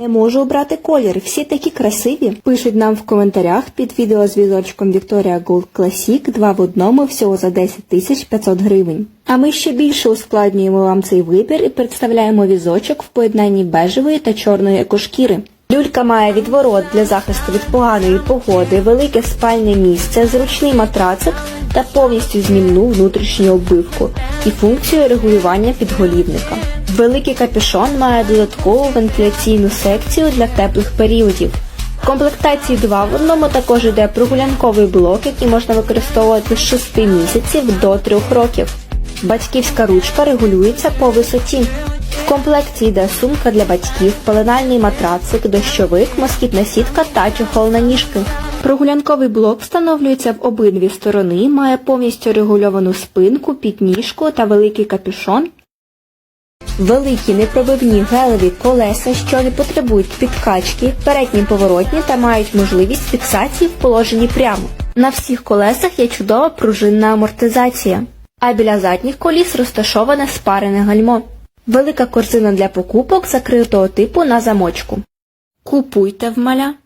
Не можу обрати колір, всі такі красиві. Пишуть нам в коментарях під відео з візочком Victoria Gold Classic 2 в одному всього за 10 тисяч 500 гривень. А ми ще більше ускладнюємо вам цей вибір і представляємо візочок в поєднанні бежевої та чорної екошкіри. Люлька має відворот для захисту від поганої погоди, велике спальне місце, зручний матрацик та повністю змінну внутрішню оббивку і функцію регулювання підголівника. Великий капюшон має додаткову вентиляційну секцію для теплих періодів. В комплектації 2 в одному також йде прогулянковий блок, який можна використовувати з 6 місяців до 3 років. Батьківська ручка регулюється по висоті. В комплекті йде сумка для батьків, пеленальний матрацик, дощовик, москітна сітка та чохол на ніжки. Прогулянковий блок встановлюється в обидві сторони, має повністю регульовану спинку, підніжку та великий капюшон. Великі непробивні гелеві колеса, що не потребують підкачки, передні поворотні та мають можливість фіксації в положенні прямо. На всіх колесах є чудова пружинна амортизація, а біля задніх коліс розташоване спарене гальмо. Велика корзина для покупок закритого типу на замочку. Купуйте в маля.